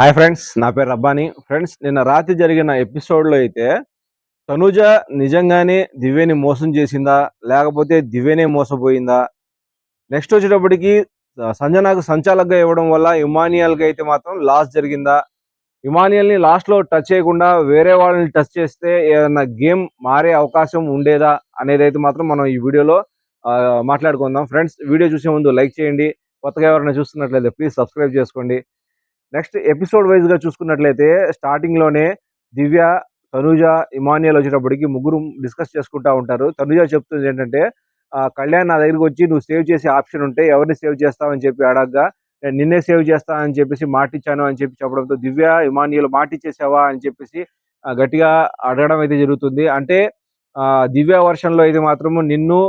Hi friends నా పేరు Rabbani. Friends నిన్న రాత్రి జరిగిన ఎపిసోడ్లో అయితే తనుజ నిజంగానే దివ్యని మోసం చేసిందా? లేకపోతే దివ్యనే మోసపోయిందా? నెక్స్ట్ వచ్చేటప్పటికి సంజనాకు సంచాలకుగా ఇవ్వడం వల్ల ఇమానియల్కి అయితే మాత్రం లాస్ జరిగిందా? ఇమానియల్ని లాస్ట్లో టచ్ చేయకుండా వేరే వాళ్ళని టచ్ చేస్తే ఏదైనా గేమ్ మారే అవకాశం ఉండేదా? అనేది అయితే మాత్రం మనం ఈ వీడియోలో మాట్లాడుకుందాం. ఫ్రెండ్స్ వీడియో చూసే ముందు లైక్ చేయండి. కొత్తగా ఎవరైనా చూస్తున్నట్లయితే ప్లీజ్ సబ్స్క్రైబ్ చేసుకోండి. నెక్స్ట్ ఎపిసోడ్ వైజ్గా చూసుకున్నట్లయితే స్టార్టింగ్లోనే దివ్య తనుజ ఇమానియల్ వచ్చేటప్పటికి ముగ్గురు డిస్కస్ చేసుకుంటా ఉంటారు. తనుజ చెప్తుంది ఏంటంటే కళ్యాణ్ నా దగ్గరికి వచ్చి నువ్వు సేవ్ చేసే ఆప్షన్ ఉంటే ఎవరిని సేవ్ చేస్తావని చెప్పి అడగగా నేను నిన్నే సేవ్ చేస్తానని చెప్పేసి మాటిచ్చాను అని చెప్పి చెప్పడంతో దివ్య ఇమానియల్ మాటిచ్చేసావా అని చెప్పేసి గట్టిగా అడగడం అయితే జరుగుతుంది. అంటే దివ్య వర్షన్లో అయితే మాత్రము నిన్ను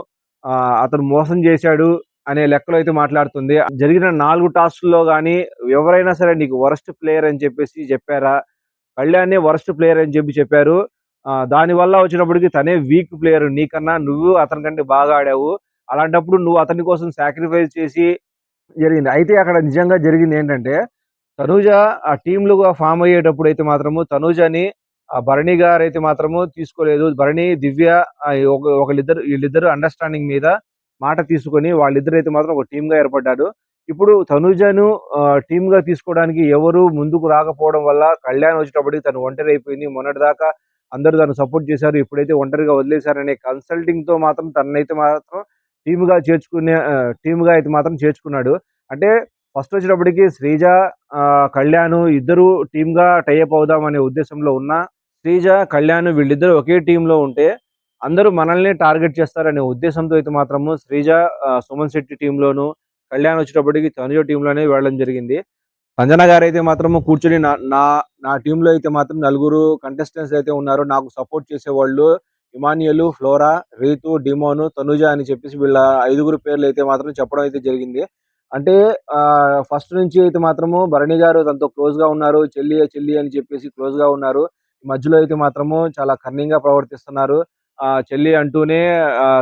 అతను మోసం చేశాడు అనే లెక్కలో అయితే మాట్లాడుతుంది. జరిగిన నాలుగు టాస్క్లో కానీ ఎవరైనా సరే నీకు వరస్ట్ ప్లేయర్ అని చెప్పేసి చెప్పారా? కళ్యాణ్ వరస్ట్ ప్లేయర్ అని చెప్పి చెప్పారు. ఆ, దానివల్ల వచ్చినప్పటికి తనే వీక్ ప్లేయర్. నీకన్నా నువ్వు అతని కంటే బాగా ఆడావు. అలాంటప్పుడు నువ్వు అతని కోసం సాక్రిఫైస్ చేసి జరిగింది. అయితే అక్కడ నిజంగా జరిగింది ఏంటంటే తనూజ ఆ టీంలుగా ఫామ్ అయ్యేటప్పుడు అయితే మాత్రము తనూజని ఆ భరణి గారు అయితే మాత్రము తీసుకోలేదు. భరణి దివ్య ఒక- ఒకళ్ళిద్దరు వీళ్ళిద్దరు అండర్స్టాండింగ్ మీద మాట తీసుకొని వాళ్ళిద్దరైతే అయితే మాత్రం ఒక టీమ్గా ఏర్పడ్డారు. ఇప్పుడు తనుజను టీమ్గా తీసుకోవడానికి ఎవరు ముందుకు రాకపోవడం వల్ల కళ్యాణ్ వచ్చేటప్పటికి తను ఒంటరి అయిపోయింది. మొన్నటిదాకా అందరూ తను సపోర్ట్ చేశారు. ఇప్పుడైతే ఒంటరిగా వదిలేశారనే కన్సల్టింగ్తో మాత్రం తనైతే మాత్రం టీమ్గా చేర్చుకునే టీమ్గా అయితే మాత్రం చేర్చుకున్నాడు. అంటే ఫస్ట్ వచ్చేటప్పటికి శ్రీజ కళ్యాణ్ ఇద్దరు టీమ్గా టైఅప్ అవుదాం అనే ఉద్దేశంలో ఉన్న శ్రీజ కళ్యాణ్ వీళ్ళిద్దరు ఒకే టీంలో ఉంటే అందరూ మనల్ని టార్గెట్ చేస్తారనే ఉద్దేశంతో అయితే మాత్రము శ్రీజ సుమన్ శెట్టి టీంలోను కళ్యాణ్ వచ్చేటప్పటికి తనుజ టీంలోనే వెళ్ళడం జరిగింది. సంజన గారు అయితే మాత్రము కూర్చొని నా నా నా టీంలో అయితే మాత్రం నలుగురు కంటెస్టెంట్స్ అయితే ఉన్నారు. నాకు సపోర్ట్ చేసేవాళ్ళు Emmanuel Flora Rithu Demon Tanuja అని చెప్పేసి వీళ్ళ ఐదుగురు పేర్లు అయితే మాత్రం చెప్పడం అయితే జరిగింది. అంటే ఫస్ట్ నుంచి అయితే మాత్రము భరణి గారు తనతో క్లోజ్గా ఉన్నారు. చెల్లి చెల్లి అని చెప్పేసి క్లోజ్గా ఉన్నారు. ఈ మధ్యలో అయితే మాత్రము చాలా కన్నింగ్గా ప్రవర్తిస్తున్నారు. ఆ చెల్లి అంటూనే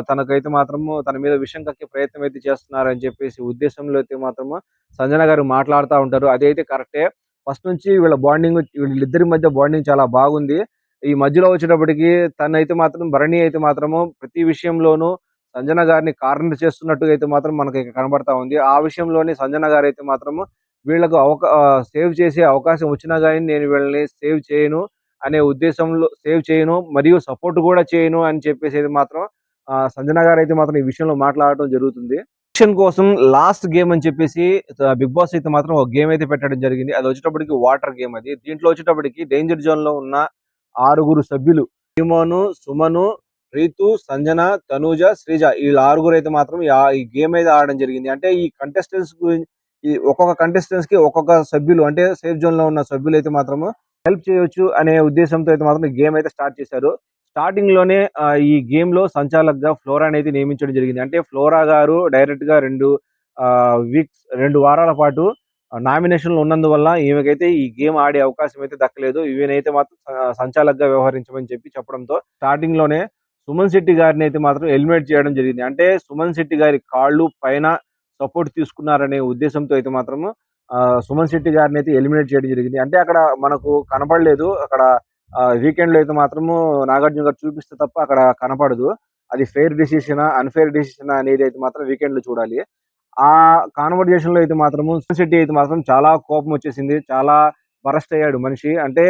తనకైతే మాత్రము తన మీద విషయం కక్కే ప్రయత్నం అయితే చేస్తున్నారు అని చెప్పేసి ఉద్దేశంలో అయితే మాత్రము సంజన గారు మాట్లాడుతూ ఉంటారు. అదైతే కరెక్టే. ఫస్ట్ నుంచి వీళ్ళ బాండింగ్ వీళ్ళిద్దరి మధ్య బాండింగ్ చాలా బాగుంది. ఈ మధ్యలో వచ్చేటప్పటికి తనైతే మాత్రం భరణి అయితే మాత్రము ప్రతి విషయంలోనూ సంజన గారిని కార్నర్ చేస్తున్నట్టుగా అయితే మాత్రం మనకి ఇక్కడ కనబడతా ఉంది. ఆ విషయంలోనే సంజన గారు అయితే మాత్రము వీళ్ళకు అవకా సేవ్ చేసే అవకాశం వచ్చినా కానీ నేను వీళ్ళని సేవ్ చేయను. అనే ఉద్దేశంలో సేవ్ చేయను మరియు సపోర్ట్ కూడా చేయను అని చెప్పేసి అయితే మాత్రం ఆ, సంజన గారు అయితే మాత్రం ఈ విషయంలో మాట్లాడటం జరుగుతుంది. ఎలక్షన్ కోసం లాస్ట్ గేమ్ అని చెప్పేసి బిగ్ బాస్ అయితే మాత్రం ఒక గేమ్ అయితే పెట్టడం జరిగింది. అది వచ్చేటప్పటికి వాటర్ గేమ్ అది. దీంట్లో వచ్చేటప్పటికి డేంజర్ జోన్లో ఉన్న ఆరుగురు సభ్యులు హిమోను సుమను రీతు సంజన తనూజ శ్రీజ వీళ్ళ ఆరుగురు అయితే మాత్రం ఈ ఈ గేమ్ అయితే ఆడడం జరిగింది. అంటే ఈ కంటెస్టెంట్స్ ఈ ఒక్కొక్క కంటెస్టెంట్స్కి ఒక్కొక్క సభ్యులు అంటే సేఫ్ జోన్లో ఉన్న సభ్యులు అయితే మాత్రము హెల్ప్ చేయొచ్చు అనే ఉద్దేశంతో అయితే మాత్రం గేమ్ అయితే స్టార్ట్ చేశారు. స్టార్టింగ్లోనే ఈ గేమ్లో సంచాలకగా ఫ్లోరా అనేది నియమించడం జరిగింది. అంటే ఫ్లోరా గారు డైరెక్ట్గా రెండు వీక్స్ రెండు వారాల పాటు నామినేషన్లు ఉన్నందువల్ల ఈమెకైతే ఈ గేమ్ ఆడే అవకాశం అయితే దక్కలేదు. ఈమెనైతే మాత్రం స- వ్యవహరించమని చెప్పి చెప్పడంతో స్టార్టింగ్లోనే సుమన్ శెట్టి గారిని అయితే మాత్రం ఎలిమినేట్ చేయడం జరిగింది. అంటే సుమన్ శెట్టి గారి కాళ్ళు పైన సపోర్ట్ తీసుకున్నారనే ఉద్దేశంతో అయితే మాత్రము సుమన్ శెట్టి గారిని అయితే ఎలిమినేట్ చేయడం జరిగింది. అంటే అక్కడ మనకు కనపడలేదు. అక్కడ వీకెండ్లో అయితే మాత్రము నాగార్జున గారు చూపిస్తే తప్ప అక్కడ కనపడదు. అది ఫెయిర్ డిసిషనా అన్ఫెయిర్ డిసిషన్ అనేది అయితే మాత్రం వీకెండ్లో చూడాలి. ఆ కాన్వర్జేషన్లో అయితే మాత్రము సుమన్ శెట్టి అయితే మాత్రం చాలా కోపం వచ్చేసింది. చాలా బరస్ట్ అయ్యాడు మనిషి. అంటే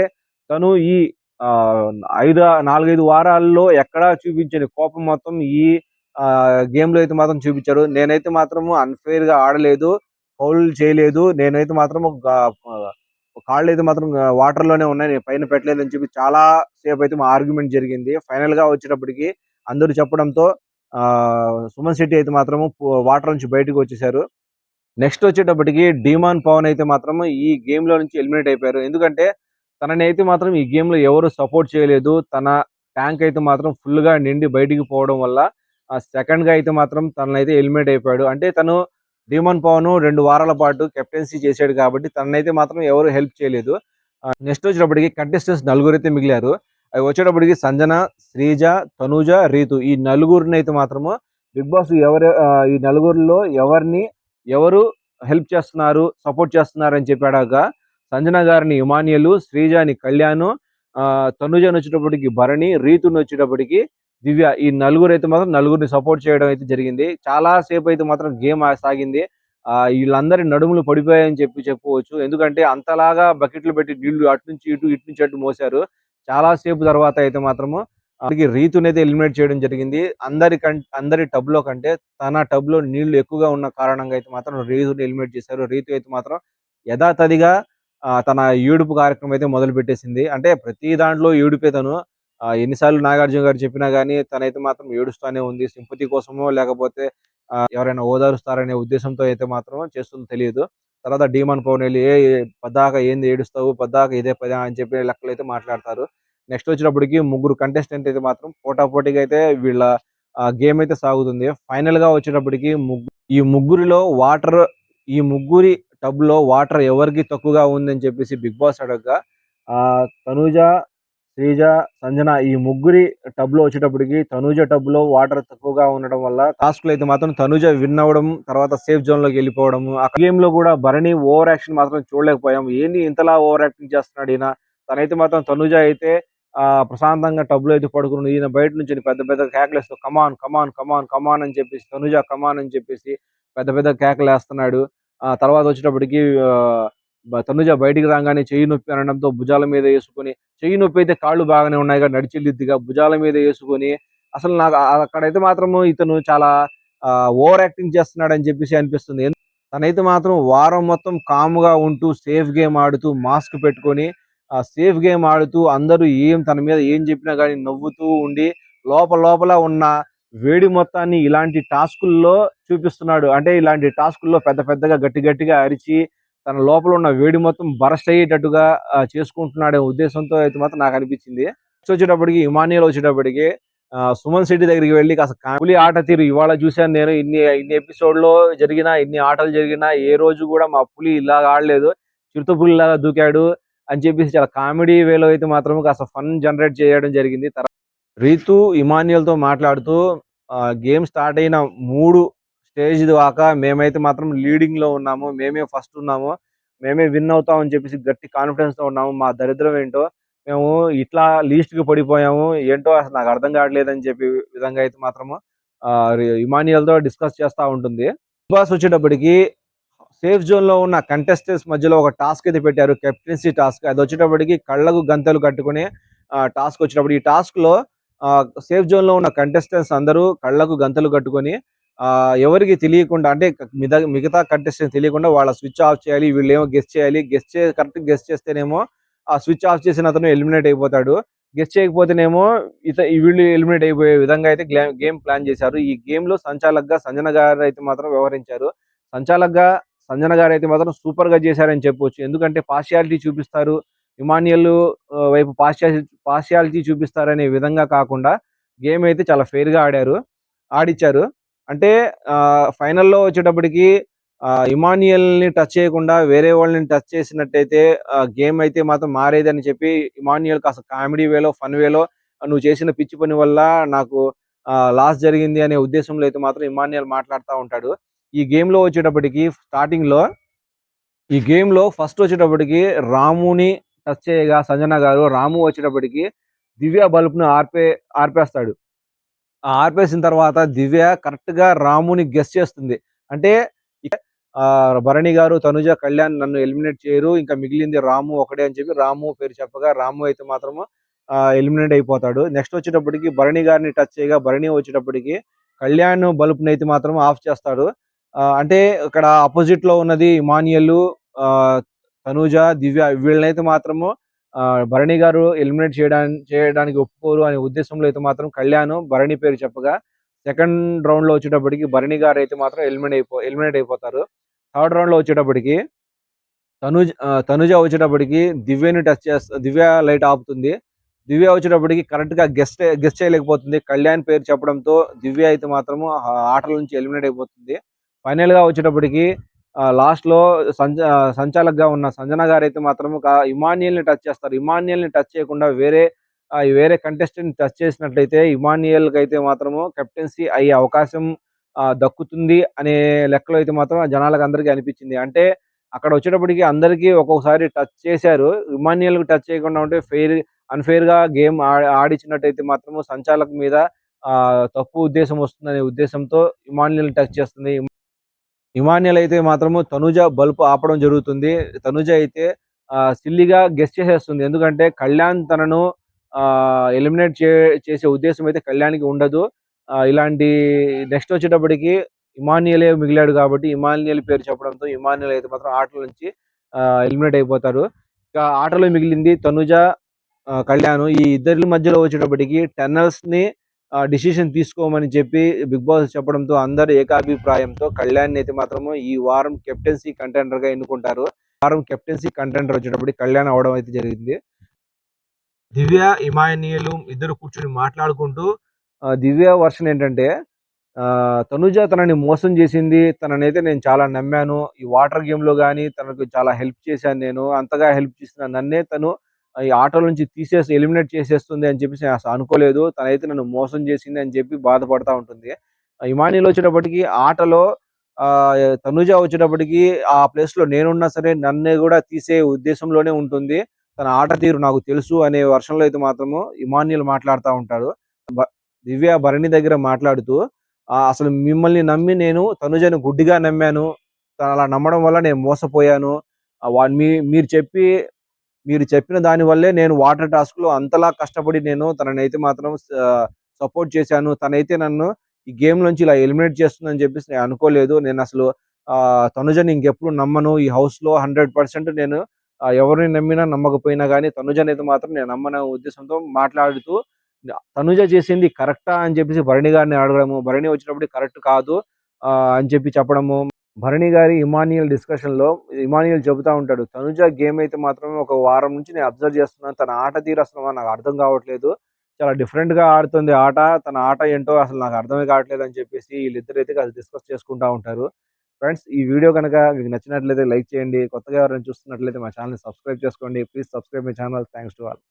తను ఈ ఐదు నాలుగైదు వారాల్లో ఎక్కడా చూపించని కోపం మొత్తం ఈ గేమ్లో అయితే మాత్రం చూపించారు నేనైతే మాత్రము అన్ఫెయిర్గా ఆడలేదు. ఫౌల్ చేయలేదు. నేనైతే మాత్రం ఒక కాళ్ళు అయితే మాత్రం వాటర్లోనే ఉన్నాయి నేను పైన పెట్టలేదు అని చెప్పి చాలా సేపు అయితే మా ఆర్గ్యుమెంట్ జరిగింది. ఫైనల్గా వచ్చేటప్పటికి అందరూ చెప్పడంతో సుమన్ శెట్టి అయితే మాత్రం వాటర్ నుంచి బయటకు వచ్చేసారు. నెక్స్ట్ వచ్చేటప్పటికి డిమాన్ పవన్ అయితే మాత్రం ఈ గేమ్లో నుంచి ఎలిమినేట్ అయిపోయారు. ఎందుకంటే తనని అయితే మాత్రం ఈ గేమ్లో ఎవరు సపోర్ట్ చేయలేదు. తన ట్యాంక్ అయితే మాత్రం ఫుల్గా నిండి బయటికి పోవడం వల్ల సెకండ్గా అయితే మాత్రం తనైతే ఎలిమినేట్ అయిపోయాడు. అంటే తను డీమన్ పవన్ రెండు వారాల పాటు కెప్టెన్సీ చేశాడు కాబట్టి తనైతే మాత్రం ఎవరు హెల్ప్ చేయలేదు. నెక్స్ట్ వచ్చేటప్పటికి కంటెస్టెంట్స్ నలుగురు అయితే మిగిలారు. అవి వచ్చేటప్పటికి సంజన శ్రీజ తనూజ రీతు ఈ నలుగురిని అయితే మాత్రము బిగ్ బాస్ ఎవరు ఈ నలుగురిలో ఎవరిని ఎవరు హెల్ప్ చేస్తున్నారు సపోర్ట్ చేస్తున్నారు అని చెప్పాడాక సంజన గారిని ఇమానియలు శ్రీజాని కళ్యాణ్ ఆ తనుజని వచ్చేటప్పటికి భరణి రీతుని వచ్చేటప్పటికి దివ్య ఈ నలుగురు అయితే మాత్రం నలుగురిని సపోర్ట్ చేయడం అయితే జరిగింది. చాలా సేపు అయితే మాత్రం గేమ్ సాగింది. ఆ వీళ్ళందరి నడుములు పడిపోయాయని చెప్పి చెప్పుకోవచ్చు. ఎందుకంటే అంతలాగా బకెట్లు పెట్టి నీళ్ళు అటు నుంచి ఇటు ఇటు నుంచి అటు మోసారు చాలా సేపు తర్వాత అయితే మాత్రము అందుకే రీతుని అయితే ఎలిమినేట్ చేయడం జరిగింది. అందరి కం అందరి టబ్లో కంటే తన టబ్లో నీళ్ళు ఎక్కువగా ఉన్న కారణంగా అయితే మాత్రం రీతుని ఎలిమినేట్ చేశారు. రీతు అయితే మాత్రం యథాతథిగా ఆ, తన ఏడుపు కార్యక్రమం అయితే మొదలు పెట్టేసింది అంటే ప్రతి దాంట్లో ఏడుపే తను. ఎన్నిసార్లు నాగార్జున గారు చెప్పినా కానీ తనైతే మాత్రం ఏడుస్తానే ఉంది. సింపతి కోసమో లేకపోతే ఎవరైనా ఓదారుస్తారనే ఉద్దేశంతో అయితే మాత్రం చేస్తుందో తెలియదు. తర్వాత డీమన్ పవన్ వెళ్ళి ఏ పద్దాక ఏంది ఏడుస్తావు? పద్దాక ఇదే పదా అని చెప్పి లెక్కలు అయితే మాట్లాడతారు. నెక్స్ట్ వచ్చినప్పటికి ముగ్గురు కంటెస్టెంట్ అయితే మాత్రం పోటాపోటీగా అయితే వీళ్ళ గేమ్ అయితే సాగుతుంది. ఫైనల్గా వచ్చేటప్పటికి ముగ్గు ఈ ముగ్గురిలో వాటర్ ఈ ముగ్గురి టబ్లో వాటర్ ఎవరికి తక్కువగా ఉందని చెప్పేసి బిగ్ బాస్ అడగగా ఆ తనూజ శ్రీజ సంజన ఈ ముగ్గురి టబ్లో వచ్చేటప్పటికి తనూజ టబ్లో వాటర్ తక్కువగా ఉండడం వల్ల టాస్క్లు అయితే మాత్రం తనూజ విన్ అవ్వడం తర్వాత సేఫ్ జోన్లోకి వెళ్ళిపోవడం ఆ గేమ్లో కూడా భరణి ఓవర్ యాక్షన్ మాత్రం చూడలేకపోయాం ఏంది ఇంతలా ఓవర్ యాక్టింగ్ చేస్తున్నాడు ఈయన? తనైతే మాత్రం తనూజ అయితే ఆ ప్రశాంతంగా టబ్లో అయితే పడుకుని ఈయన బయట నుంచి పెద్ద పెద్ద కేకలేస్తూ come on come on come on come on అని చెప్పేసి తనుజ కమాన్ అని చెప్పేసి పెద్ద పెద్ద కేకలు వేస్తున్నాడు. ఆ తర్వాత వచ్చేటప్పటికి తనుజ బయటికి రాగానే చెయ్యి నొప్పి అనడంతో భుజాల మీద వేసుకొని చెయ్యి నొప్పి అయితే కాళ్ళు బాగానే ఉన్నాయి కానీ నడిచిల్లిద్దిగా భుజాల మీద వేసుకొని. అసలు నాకు అక్కడైతే మాత్రము ఇతను చాలా ఓవర్ యాక్టింగ్ చేస్తున్నాడు అని చెప్పేసి అనిపిస్తుంది. తనైతే మాత్రం వారం మొత్తం కామ్గా ఉంటూ సేఫ్ గేమ్ ఆడుతూ మాస్క్ పెట్టుకొని సేఫ్ గేమ్ ఆడుతూ అందరూ ఏం తన మీద ఏం చెప్పినా కానీ నవ్వుతూ ఉండి లోపల లోపల ఉన్న వేడి మొత్తాన్ని ఇలాంటి టాస్కుల్లో చూపిస్తున్నాడు. అంటే ఇలాంటి టాస్కుల్లో పెద్ద పెద్దగా గట్టి గట్టిగా అరిచి తన లోపల ఉన్న వేడి మొత్తం బరస్ట్ అయ్యేటట్టుగా చేసుకుంటున్నాడే ఉద్దేశంతో అయితే మాత్రం నాకు అనిపించింది. వచ్చేటప్పటికి ఇమానియల్ వచ్చేటప్పటికి సుమన్ శెట్టి దగ్గరికి వెళ్ళి కాస్త కామెడీ ఆట తీరు ఇవాళ చూశాను నేను. ఇన్ని ఇన్ని ఎపిసోడ్లో జరిగిన ఇన్ని ఆటలు జరిగినా ఏ రోజు కూడా మా పులి ఇలాగ ఆడలేదు. చిరుత పులి లాగా దూకాడు అని చెప్పేసి చాలా కామెడీ వేలో అయితే మాత్రం కాస్త ఫన్ జనరేట్ చేయడం జరిగింది. తర్వాత రీతు ఇమాన్యుయల్తో మాట్లాడుతూ గేమ్ స్టార్ట్ అయిన మూడు స్టేజ్ దాకా మేమైతే మాత్రం లీడింగ్లో ఉన్నాము. మేమే ఫస్ట్ ఉన్నాము. మేమే విన్ అవుతాం అని చెప్పేసి గట్టి కాన్ఫిడెన్స్తో ఉన్నాము. మా దరిద్రం ఏంటో మేము ఇట్లా లీస్ట్కి పడిపోయాము. ఏంటో అసలు నాకు అర్థం కావట్లేదు అని చెప్పి విధంగా అయితే మాత్రము ఇమానియల్తో డిస్కస్ చేస్తూ ఉంటుంది. బాస్ వచ్చేటప్పటికి సేఫ్ జోన్లో ఉన్న కంటెస్టెంట్స్ మధ్యలో ఒక టాస్క్ అయితే పెట్టారు. కెప్టెన్సీ టాస్క్ అది వచ్చేటప్పటికి కళ్ళకు గంతలు కట్టుకుని టాస్క్ వచ్చేటప్పుడు ఈ టాస్క్లో సేఫ్ జోన్లో ఉన్న కంటెస్టెంట్స్ అందరూ కళ్ళకు గంతలు కట్టుకొని ఎవరికి తెలియకుండా అంటే మిగతా మిగతా కంటెస్టెంట్ తెలియకుండా వాళ్ళ స్విచ్ ఆఫ్ చేయాలి వీళ్ళేమో గెస్ట్ చేయాలి గెస్ట్ చే కరెక్ట్ గెస్ట్ చేస్తేనేమో ఆ స్విచ్ ఆఫ్ చేసిన అతను ఎలిమినేట్ అయిపోతాడు. గెస్ట్ చేయకపోతేనేమో ఇత ఈ వీళ్ళు ఎలిమినేట్ అయిపోయే విధంగా అయితే గేమ్ ప్లాన్ చేశారు. ఈ గేమ్లో సంచాలక్గా సంజన గారు అయితే మాత్రం వ్యవహరించారు. సంచాలక్గా సంజన గారు అయితే మాత్రం సూపర్గా చేశారని చెప్పొచ్చు. ఎందుకంటే పార్షియాలిటీ చూపిస్తారు. ఇమానియల్ వైపు పార్షియాలిటీ పార్షియాలిటీ చూపిస్తారనే విధంగా కాకుండా గేమ్ అయితే చాలా ఫెయిర్గా ఆడారు. ఆడిచ్చారు. అంటే ఫైనల్లో వచ్చేటప్పటికి ఇమానియల్ని టచ్ చేయకుండా వేరే వాళ్ళని టచ్ చేసినట్టయితే గేమ్ అయితే మాత్రం మారేదని చెప్పి ఇమాన్యుయల్ కాస్త కామెడీ వేలో ఫన్ వేలో నువ్వు చేసిన పిచ్చి పని వల్ల నాకు లాస్ జరిగింది అనే ఉద్దేశంలో అయితే మాత్రం ఇమానియల్ మాట్లాడుతూ ఉంటాడు. ఈ గేమ్లో వచ్చేటప్పటికి స్టార్టింగ్లో ఈ గేమ్లో ఫస్ట్ వచ్చేటప్పటికి రాముని టచ్ చేయగా సంజన గారు రాము వచ్చేటప్పటికి దివ్య బల్బ్ను ఆర్పే ఆర్పేస్తాడు. ఆర్పేసిన తర్వాత దివ్య కరెక్ట్గా రాముని గెస్ చేస్తుంది. అంటే భరణి గారు తనుజ కళ్యాణ్ నన్ను ఎలిమినేట్ చేయరు. ఇంకా మిగిలింది రాము ఒకడే అని చెప్పి రాము పేరు చెప్పగా రాము అయితే మాత్రము ఎలిమినేట్ అయిపోతాడు. నెక్స్ట్ వచ్చేటప్పటికి భరణి గారిని టచ్ చేయగా భరణి వచ్చేటప్పటికి కళ్యాణ్ బల్బ్ అయితే మాత్రం ఆఫ్ చేస్తాడు. అంటే ఇక్కడ ఆపోజిట్లో ఉన్నది ఇమానియల్ తనూజ దివ్య వీళ్ళనైతే మాత్రము భరణి గారు ఎలిమినేట్ చేయడానికి చేయడానికి ఒప్పుకోరు అనే ఉద్దేశంలో అయితే మాత్రం కళ్యాణ్ భరణి పేరు చెప్పగా సెకండ్ రౌండ్లో వచ్చేటప్పటికి భరణి గారు అయితే మాత్రం ఎలిమినేట్ అయిపో ఎలిమినేట్ అయిపోతారు. థర్డ్ రౌండ్లో వచ్చేటప్పటికి తనుజ్ తనుజ వచ్చేటప్పటికి దివ్యని టచ్ చేస్తా దివ్య లైట్ ఆపుతుంది. దివ్య వచ్చేటప్పటికి కరెక్ట్గా గెస్ట్ గెస్ట్ చేయలేకపోతుంది. కళ్యాణ్ పేరు చెప్పడంతో దివ్య అయితే మాత్రము ఆటల నుంచి ఎలిమినేట్ అయిపోతుంది. ఫైనల్గా వచ్చేటప్పటికి లాస్ట్లో సంచ సంచాలక్గా ఉన్న సంజన గారు అయితే మాత్రం ఇమానియల్ని టచ్ చేస్తారు. ఇమానియల్ని టచ్ చేయకుండా వేరే వేరే కంటెస్టెంట్ టచ్ చేసినట్లయితే ఇమానియల్కి అయితే మాత్రము కెప్టెన్సీ అయ్యే అవకాశం దక్కుతుంది అనే లెక్కలో అయితే మాత్రం జనాలకు అందరికీ అనిపించింది. అంటే అక్కడ వచ్చేటప్పటికి అందరికీ ఒక్కొక్కసారి టచ్ చేశారు. ఇమాన్యుయల్ టచ్ చేయకుండా ఉంటే ఫెయిర్ అన్ఫెయిర్గా గేమ్ ఆడిచ్చినట్టయితే మాత్రము సంచాలక మీద తప్పు ఉద్దేశం వస్తుందనే ఉద్దేశంతో ఇమాన్యుయల్ టచ్ చేస్తుంది. ఇమాన్యుయల్ అయితే మాత్రము తనుజ బల్బ్ ఆపడం జరుగుతుంది. తనుజ అయితే సిల్లిగా గెస్ట్ చేసేస్తుంది. ఎందుకంటే కళ్యాణ్ తనను ఎలిమినేట్ చే చేసే ఉద్దేశం అయితే కళ్యాణ్కి ఉండదు. ఇలాంటి నెక్స్ట్ వచ్చేటప్పటికి ఇమాన్యుయలే మిగిలాడు కాబట్టి ఇమాన్యుయల్ పేరు చెప్పడంతో ఇమాన్యుయల్ అయితే మాత్రం ఆటల నుంచి ఎలిమినేట్ అయిపోతారు. ఇక ఆటలో మిగిలింది తనుజ కళ్యాణ్. ఈ ఇద్దరి మధ్యలో వచ్చేటప్పటికి టెన్నల్స్ని డిసిషన్ తీసుకోమని చెప్పి బిగ్ బాస్ చెప్పడంతో అందరు ఏకాభిప్రాయంతో కళ్యాణ్ అయితే మాత్రము ఈ వారం కెప్టెన్సీ కంటెండర్గా ఎన్నుకుంటారు వారం కెప్టెన్సీ కంటెండర్ వచ్చేటప్పటికి కళ్యాణ్ అవడం అయితే జరిగింది. దివ్య ఇమానియలు ఇద్దరు కూర్చొని మాట్లాడుకుంటూ దివ్య వర్షన్ ఏంటంటే తనుజ తనని మోసం చేసింది తననైతే నేను చాలా నమ్మాను ఈ వాటర్ గేమ్లో కానీ తనకు చాలా హెల్ప్ చేశాను నేను అంతగా హెల్ప్ చేసిన నన్నే తను ఈ ఆటో నుంచి తీసేసి ఎలిమినేట్ చేసేస్తుంది అని చెప్పేసి అసలు అనుకోలేదు. తనైతే నన్ను మోసం చేసింది అని చెప్పి బాధపడతా ఉంటుంది. హిమానీలో వచ్చేటప్పటికి ఆటలో ఆ తనుజ వచ్చేటప్పటికి ఆ ప్లేస్లో నేనున్నా సరే నన్ను కూడా తీసే ఉద్దేశంలోనే ఉంటుంది. తన ఆట తీరు నాకు తెలుసు అనే వర్షంలో అయితే మాత్రము ఇమాన్యుల్ మాట్లాడుతూ ఉంటాడు. దివ్య భరణి దగ్గర మాట్లాడుతూ అసలు మిమ్మల్ని నమ్మి నేను తనుజను గుడ్డిగా నమ్మాను. అలా నమ్మడం వల్ల నేను మోసపోయాను. మీ మీరు చెప్పి మీరు చెప్పిన దాని వల్లే నేను వాటర్ టాస్క్లో అంతలా కష్టపడి నేను తననైతే మాత్రం సపోర్ట్ చేశాను. తనైతే నన్ను ఈ గేమ్ నుంచి ఇలా ఎలిమినేట్ చేస్తుందని చెప్పేసి నేను అనుకోలేదు. నేను అసలు ఆ తనుజని ఇంకెప్పుడు నమ్మను. ఈ హౌస్లో హండ్రెడ్ పర్సెంట్ నేను ఎవరిని నమ్మినా నమ్మకపోయినా కానీ తనుజని అయితే మాత్రం నేను నమ్మన ఉద్దేశంతో మాట్లాడుతూ తనుజ చేసింది కరెక్టా? అని చెప్పేసి భరణి గారిని అడగడము. భరణి వచ్చినప్పుడు కరెక్ట్ కాదు అని చెప్పి చెప్పడము. భరణి గారి ఇమానియల్ డిస్కషన్లో ఇమానియల్ చెబుతూ ఉంటాడు తనుజ గేమ్ అయితే మాత్రమే ఒక వారం నుంచి నేను అబ్జర్వ్ చేస్తున్నాను. తన ఆట తీరు అసలు నాకు అర్థం కావట్లేదు. చాలా డిఫరెంట్గా ఆడుతుంది ఆట. తన ఆట ఏంటో అసలు నాకు అర్థమే కావట్లేదు అని చెప్పేసి వీళ్ళిద్దరు అయితే డిస్కస్ చేసుకుంటూ ఉంటారు. ఫ్రెండ్స్ ఈ వీడియో కనుక మీకు నచ్చినట్లయితే లైక్ చేయండి. కొత్తగా ఎవరైనా చూస్తున్నట్లయితే మా ఛానల్ని సబ్స్క్రైబ్ చేసుకోండి. Please subscribe my channel. Thanks to all.